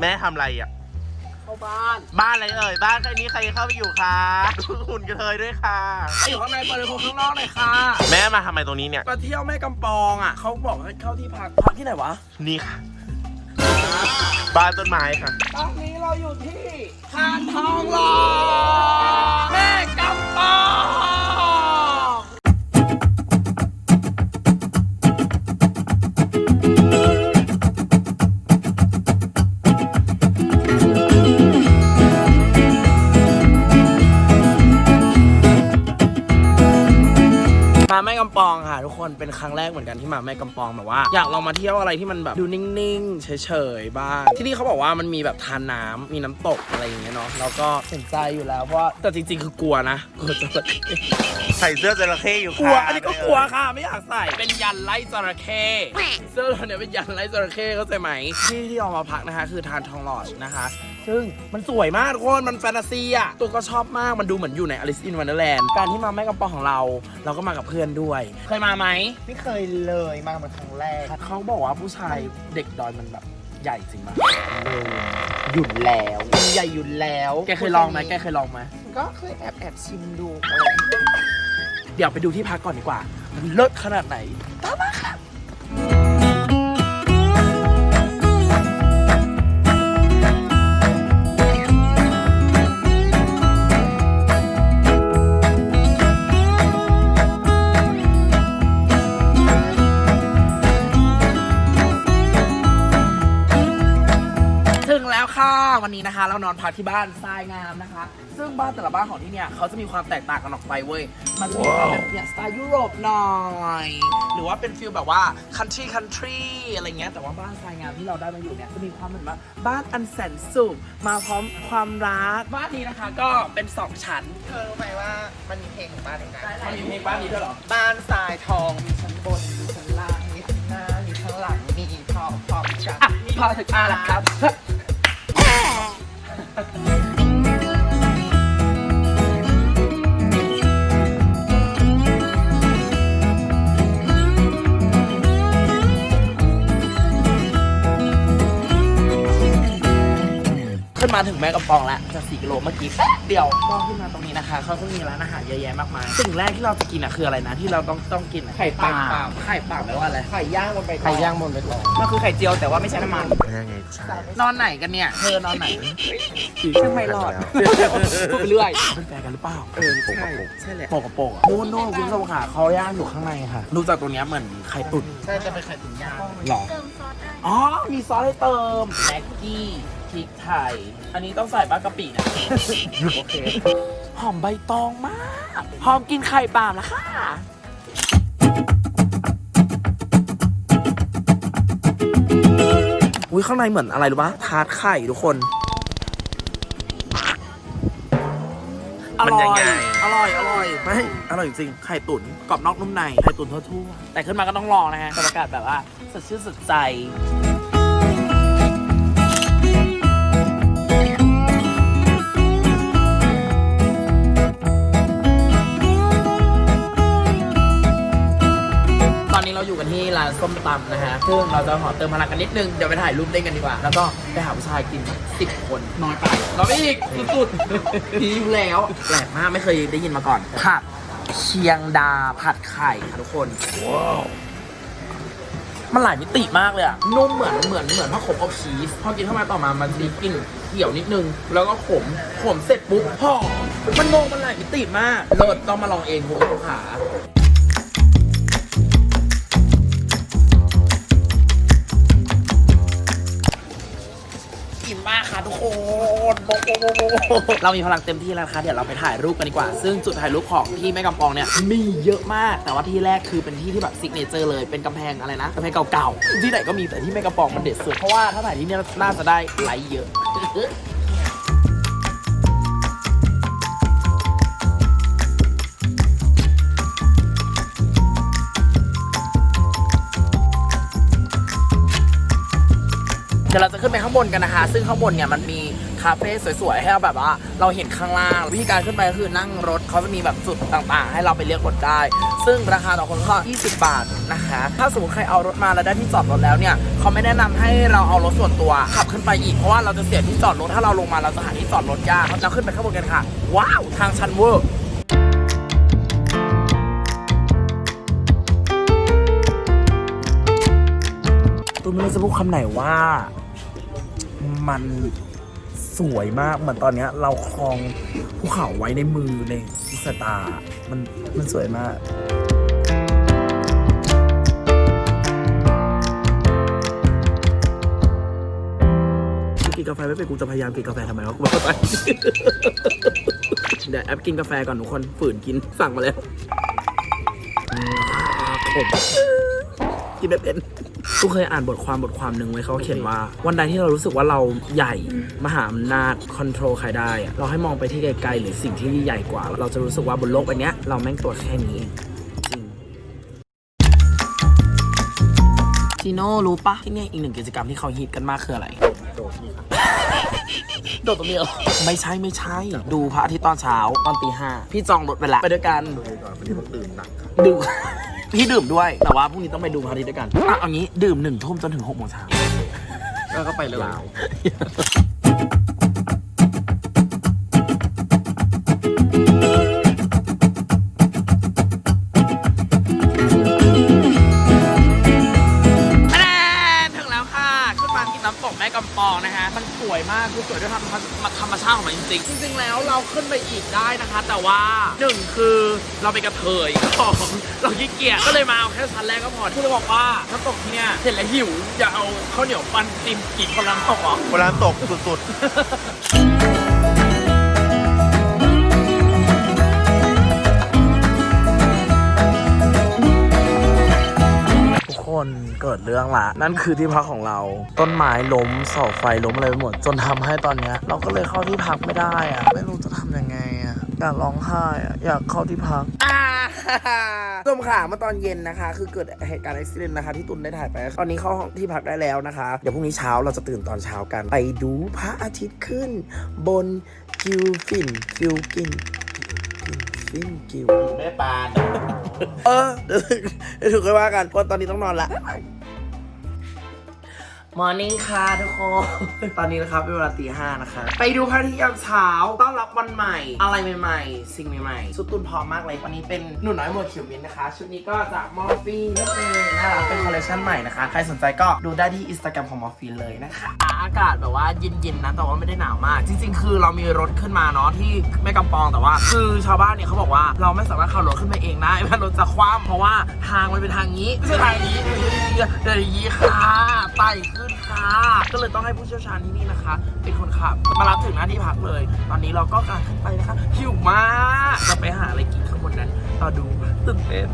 แม่ทำอะไรอะ เข้าบ้านบ้านอะไรเอ่ย บ้านใครนี้ใครเข้าไปอยู่คะหุ่นกระเทยด้วยค่ะ อยู่ข้างในเปิดเลยคนข้างนอกหน่อยค่ะแม่มาทำไมตรงนี้เนี่ย มาเที่ยวแม่กำปองอะเขาบอกให้เข้าที่พักพักที่ไหนวะนี่ค่ะ บ้านต้นไม้ค่ะ ตอนนี้เราอยู่ที่ทานทองหล่อแม่กำปอง องค่ะทุกคนเป็นครั้งแรกเหมือนกันที่มาแม่กำปองแบบว่า อยากลองมาเที่ยวอะไรที่มันแบบดูนิ่งๆเฉยๆบ้างที่นี่เขาบอกว่ามันมีแบบทานน้ำมีน้ำตกอะไรอย่างเงี้ยเนาะแล้วก็สนใจอยู่แล้วเพราะว่าแต่จริงๆคือกลัวนะกลัวจระเข้ใส่เสื้อจระเข้อยู่กค่ะลัวอันนี้ก็กลัวค่ะไม่อยากใส่เป็นยันไล่จระเข้เสื้อเราเนี่ยเป็นยันไล่จระเข้เข้าใจไหมที่ที่เอามาพักนะคะ คือทานทองหลอดนะคะ ซึ่งมันสวยมากทุกคนมันแฟนตาซีอะตัวก็ชอบมากมันดูเหมือนอยู่ใน Alice in Wonderland การที่มาแม่กำปองของเรา เราก็มากับเพื่อนด้วย เคยมาไหมไม่เคยเลยมาเป็นครั้งแรกเขาบอกว่าผู้ชายเด็กดอยมันแบบใหญ่จริงปะหยุดแล้วใหญ่หยุดแล้วแกเคยลองไหมแกเคยลองไหมก็เคยแอบแอบชิมดู เดี๋ยวไปดูที่พักก่อนดีกว่า มันเลิศขนาดไหนตามมาค่ะ เรานอนพักที่บ้านทรายงามนะคะ ซึ่งบ้านแต่ละบ้านของที่เนี่ยเขาจะมีความแตกต่างกันออกไปเว้ย มันจะมีความเป็นเนี่ยสไตล์ยุโรปหน่อย หรือว่าเป็นฟิลแบบว่า country country อะไรเงี้ย แต่ว่าบ้านทรายงามที่เราได้มาอยู่เนี่ยจะมีความเหมือนว่าบ้านอันแสนสุขมาพร้อมความรัก บ้านนี้นะคะก็เป็นสองชั้น เธอรู้ไหมว่ามันมีเพลงของบ้านเองนะมันมีเพลงบ้านนี้ด้วยเหรอ บ้านทรายทองมีชั้นบนมีชั้นล่างมีชั้นหน้ามีข้างหลังมีทองทองจัอะพอถึงอะละครับ นมาถึงแม่กำปองแล้วจากสี่กิโลเมื่อกี้แป๊บเดียวก็ขึ้นมาตรงนี้นะคะเขาก็มีร้านอาหารเยอะแยะมากมายสิ่งแรกที่เราจะกินอะคืออะไรนะ ที่เราต้องต้องกินอะไข่ปลา ไข่ปลาแปลว่าอะไรไข่ย่างบนใบตองไข่ย่างบนใบตองมันคือไข่เจียวแต่ว่าไม่ใช่น้ำมันยังไงใช่นอนไหนกันเนี่ยเธอนอนไหนทำไมหลอดพูดไปเรื่อยเป็นแฟนกันหรือเปล่าเออใช่ใช่แหละโปกกับโปกอะโน่นโน่นคุณผู้ชมค่ะเขาย่างอยู่ข้างในค่ะดูจากตัวเนี้ยเหมือนไข่ตุ๋นใช่จะเป็นไข่ตุ๋นย่างหรออ๋อมีซอสให้เติมแม็กกี้ พริกไทย อันนี้ต้องใส่บ้ากะปินะ โอเค หอมใบตองมาก หอมกินไข่ปลามแล้วค่ะ อุ้ยข้างในเหมือนอะไรรู้ปะทาร์ตไข่ทุกคน อมันร่อยังย ไง อร่อย อร่อย ไม่ อร่อยจริงๆไข่ตุ๋นกรอบนอกนุ่มใน ไข่ตุ๋นทั่วๆแต่ขึ้นมาก็ต้องลองนะฮะบรรยากาศแบบว่าสดชื่นสดใจ อนนี้เราอยู่กันที่ร้านส้มตำนะฮะซึ่งเราจะขอเติมพลังกันนิดนึง เดี๋ยวไปถ่ายรูปเล่นกันดีกว่า แล้วก็ไปหาผู้ชายกินสิบคนน้อยไปเราไม่อีกสุดๆพีอยู่แล้วแปลกมากไม่เคยได้ยินมาก่อน ผัดเชียงดาผัดไข่ค่ะทุกคนว้าวมันหลายมิติมากเลยอะนุ่มเหมือนเหมือนเหมือนผ้าขมอบชีสพอกินเข้ามาต่อมามันมีกลิ่นเขียวนิดนึง แล้วก็ขมขมเสร็จปุ๊บหอมมันงงมันหลายมิติมากเลิศต้องมาลองเองคุณผู้ชมขา อิ่มมากค่ะทุกคนโบโบโบโบเรามีพลังเต็มที่แล้วนะคะเดี๋ยวเราไปถ่ายรูปกันดีกว่า ซึ่งจุดถ่ายรูปของที่แม่กำปองเนี่ยมีเยอะมาก แต่ว่าที่แรกคือเป็นที่ที่แบบซิกเนเจอร์เลย เป็นกำแพงอะไรนะกำแพงเก่าๆ ที่ไหนก็มีแต่ที่แม่กำปองมันเด็ดสุด เพราะว่าถ้าถ่ายที่เนี่ยน่าจะได้ไลค์เยอะ เดี๋ยวเราจะขึ้นไปข้างบนกันนะคะ ซึ่งข้างบนเนี่ยมันมีคาเฟ่สวยๆ ให้เราแบบว่า เราเห็นข้างล่าง วิธีการขึ้นไปก็คือนั่งรถเขาจะมีแบบจุดต่างๆ ให้เราไปเลือกรถได้ ซึ่งราคาต่อคนก็ 20 บาทนะคะ ถ้าสมมติใครเอารถมาแล้วได้ที่จอดรถแล้วเนี่ยเขาไม่แนะนำให้เราเอารถส่วนตัวขับขึ้นไปอีก เพราะว่าเราจะเสียที่จอดรถ ถ้าเราลงมาเราจะหาที่จอดรถยากเราขึ้นไปข้างบนกันค่ะ ว้าว ทางชันเวอร์ตัวไม่รู้จะพูดคำไหนว่า มันสวยมากเหมือนตอนเนี้ย เราคลองภูเขาไว้ในมือในสายตา มันมันสวยมากกินกาแฟไม่เป็นกูจะพยายามกินกาแฟทำไมวะกูไม่เข้าใจ เดี๋ยวแอปกินกาแฟก่อนทุกคนฝืนกินสั่งมาแล้วอืมผมกินไม่เป็น กูเคยอ่านบทความบทความหนึ่งไว้เขาเขียนว่า วันใดที่เรารู้สึกว่าเราใหญ่มหาอำนาจคอนโทรลใครได้อะเราให้มองไปที่ไกลๆหรือสิ่งที่ใหญ่กว่า เราจะรู้สึกว่าบนโลกใบเนี้ยเราแม่งตัวแค่นี้เองจริงจีโน่รู้ปะที่เนี่ยอีกหนึ่งกิจกรรมที่เขาฮิตกันมากคืออะไร โดดตรงนี้เหรอไม่ใช่ไม่ใช่ ดูพระอาทิตย์ตอนเช้าตอนตีห้าพี่จองรถไปแล้วไปด้วยกันดื่ม พี่ดื่มด้วย แต่ว่าพรุ่งนี้ต้องไปดูพระอาทิตย์ด้วยกันอะเอางี้ดื่มหนึ่งทุ่มจนถึงหกโมงเช้าแล้วก็ไปเลย วยมากคือสวยด้วยธรรมธรรมชาติของมันจริงๆจริงๆแล้วเราขึ้นไปอีกได้นะคะ แต่ว่าหนึ่งคือเราไปนกระเทยสองเราขี้เกียจก็เลยมาเอาแค่ชั้นแรกก็พอที่เราบอกว่าน้ำตกที่เนี่ยเห็นแล้วหิวอย่าเอาข้าวเหนียวปันติมกี่คนละน้ำตกเหรอเวลาตกสุดทุ คนเกิดเรื่องละ นั่นคือที่พักของเรา ต้นไม้ล้มเสาไฟล้มอะไรไปหมด จนทำให้ตอนเนี้ย เราก็เลยเข้าที่พักไม่ได้อะไม่รู้จะทำยังไงอะอยากร้องไห้อะอยากเข้าที่พักส้มขาเมื่อตอนเย็นนะคะ คือเกิดเหตุการณ์อุบิเหตุนะคะ ที่ตุนได้ถ่ายไป ตอนนี้เข้าห้องที่พักได้แล้วนะคะ เดี๋ยวพรุ่งนี้เช้าเราจะตื่นตอนเช้ากัน ไปดูพระอาทิตย์ขึ้น บนกิวฟินกิวกิน ฟินกิวๆแม่ปาน เออเดี๋ยวเดี๋ยวถูกกันว่ากันเพราะตอนนี้ต้องนอนละ มอร์นิ่งค่ะทุกคน ตอนนี้นะครับเป็นเวลาตีห้านะคะ ไปดูพระอาทิตย์ยามเช้า ต้อนรับวันใหม่ อะไรใหม่ๆ สิ่งใหม่ๆชุดตุนพร้อมมากเลย วันนี้เป็นหนุ่นน้อยหมวดเขียวมินนะคะ ชุดนี้ก็จากมอร์ฟีนั่นเองน่ารักเป็นคอลเลคชันใหม่นะคะ ใครสนใจก็ดูได้ที่อินสตาแกรมของมอร์ฟีนเลยนะคะ อากาศแบบว่าเย็นๆนะ แต่ว่าไม่ได้หนาวมาก จริง ๆ คือเรามีรถขึ้นมาเนาะที่แม่กำปอง แต่ว่า คือชาวบ้านเนี่ยเขาบอกว่าเราไม่สามารถขับรถขึ้นไปเองได้เพราะรถจะคว่ำเพราะว่าทางมันเป็นทางนี้ไม่ใช่ทางนี้เดี๋ยวยีค่ะไต่ขึ้นค่ะ ก็เลยต้องให้ผู้เชี่ยวชาญที่นี่นะคะ เป็นคนขับ มารับถึงหน้าที่พักเลย ตอนนี้เราก็กำลังขึ้นไปนะคะหิวมากจะไปหาอะไรกินข้างบนนั้นรอดูตื่นเต้น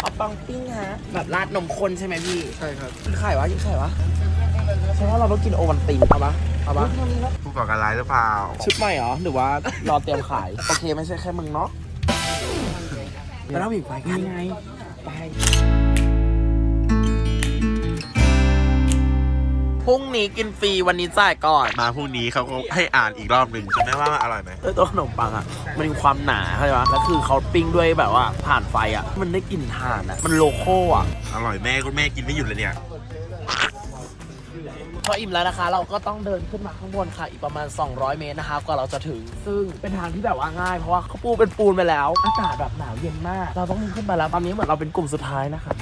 เอาปังปิ้งฮะ แบบราดนมข้นใช่ไหมพี่ ใช่ครับกินไข่วะกินไข่วะใช่ว่าเราต้องกินโอวันตินเอาปะเอาปะผู้ก่อการร้ายหรือเปล่า ชุดใหม่เหรอ หรือว่ารอเตรียมขาย โอเคไม่ใช่แค่มึงเนาะ แล้วเราอีกไปกันไงไปพรุ่งนี้กินฟรีวันนี้จ่ายก่อนมาพรุ่งนี้เขาก็ให้อ่านอีกรอบหนึ่งใช่ไหมว่ามันอร่อยไหมเออตัวขนมปังอะ มันมีความหนาเข้าใจปะแล้วคือเขาปิ้งด้วยแบบว่าผ่านไฟอะ มันได้กลิ่นถ่านอะ มันโลโก้อะ อร่อยแม่คุณแม่กินไม่หยุดเลยเนี่ย พออิ่มแล้วนะคะ เราก็ต้องเดินขึ้นมาข้างบนค่ะ อีกประมาณ 200 เมตรนะคะกว่าเราจะถึง ซึ่งเป็นทางที่แบบว่าง่ายเพราะว่าเขาปูเป็นปูนไปแล้ว อากาศแบบหนาวเย็นมาก เราต้องขึ้นไปแล้วตอนนี้เหมือนเราเป็นกลุ่มสุดท้ายนะคะ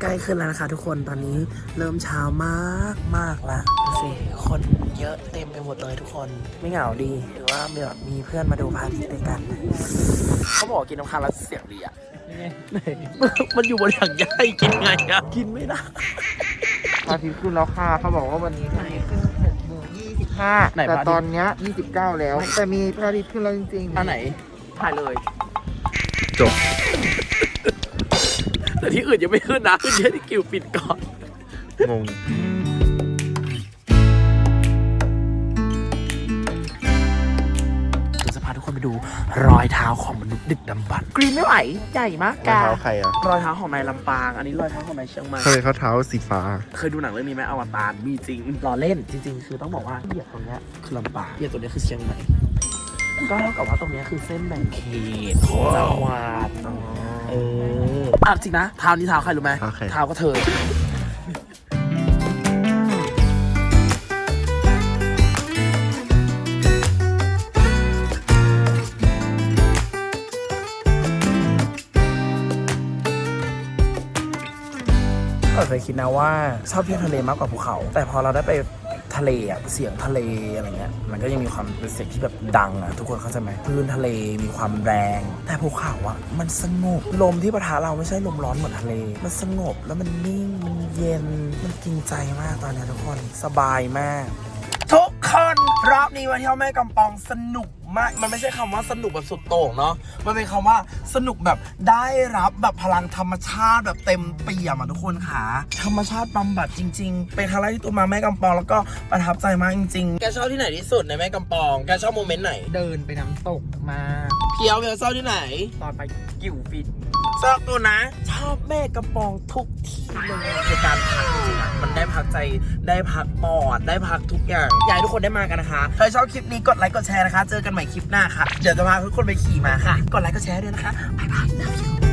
ใกล้ขึ้นแล้วนะคะ ทุกคนตอนนี้เริ่มเช้ามากมากแล้วดูสิคนเยอะเต็มไปหมดเลยทุกคนไม่เหงาดีหรือว่ามีแบบมีเพื่อนมาดูพระอาทิตย์ด้วยกัน เขาบอกกินน้ำค้างแล้วเสียงดีอะมันอยู่บนถังใหญ่กินไงอะกินไม่ได้พระอาทิตย์ขึ้นแล้วค่ะเขาบอกว่าวันนี้พระอาทิตย์ขึ้นหกโมงยี่สิบห้าไหนพแต่ระอาทิตย์ตอนเนี้ยยี่สิบเก้าแล้ว แต่มีพระอาทิตย์ขึ้นแล้วจริงๆอันไหนถ่ายเลย จบ แต่ที่อื่นยังไม่ขึ้นนะขึ้นแค่ที่กิวปิดก่อนงงจะพาทุกคนไปดูรอยเท้าของมนุษย์ดึกดำบรรกรีนไม่ไหวใหญ่มากกา รอยเท้าใครอะรอยเท้าของนายลำปาง อันนี้รอยเท้าของนายเชียงใหม่เคยมเขาเท้าสีฟ้า เคยดูหนังเรื่องนี้ไหมอวตาร มีจริงรอเล่น จริง ๆ คือต้องบอกว่าเหยียดตรงเนี้ยคือลำปางเหยียดตรงเนี้ยคือเชียงใหม่ ก็เท่ากับว่าตรงเนี้ยคือเส้นแบ่งเขตจังหวัดเออ อะจริงนะเท้านี้เท้าใครรู้ไหมเท้าใคร เท้าก็เธอ เราเคยคิดนะว่าชอบเที่ยวทะเลมากกว่าภูเขา แต่พอเราได้ไปทะเลอะเสียงทะเลอะไรเงี้ยมันก็ยังมีความเป็นเสียงที่แบบดังอะทุกคนเข้าใจไหมคลื่นทะเลมีความแรง แต่ภูเขาอะมันสงบลมที่ปะทะเราไม่ใช่ลมร้อนเหมือนทะเล มันสงบแล้วมันนิ่งมันเย็นมันกินใจมากตอนนี้ทุกคนสบายมาก ทุกคนรอบนี้มาเที่ยวแม่กำปองสนุก มากมันไม่ใช่คำว่าสนุกแบบสุดโต่งเนาะ มันเป็นคำว่าสนุกแบบได้รับแบบพลังธรรมชาติแบบเต็มเปี่ยมอะทุกคนค่ะ ธรรมชาติบำบัดจริง ๆ เป็นครั้งแรกที่ตัวมาแม่กำปองแล้วก็ประทับใจมากจริงๆ แกชอบที่ไหนที่สุดในแม่กำปอง แกชอบโมเมนต์ไหน เดินไปน้ำตกมาเพียวเพียวชอบที่ไหน ตอนไปกิ่วฟิตชอบตัวนะ ชอบแม่กำปองทุกที่เลยในการพักจริงๆอะมันได้พักใจได้พักปอดได้พักทุกอย่างอยากให้ทุกคนได้มากันนะคะใครชอบคลิปนี้กดไลค์กดแชร์นะคะ เจอกันใหม่คลิปหน้าค่ะ เดี๋ยวจะพาทุกคนไปขี่มาค่ะ กดไลค์กดแชร์ด้วยนะคะบ๊ายบาย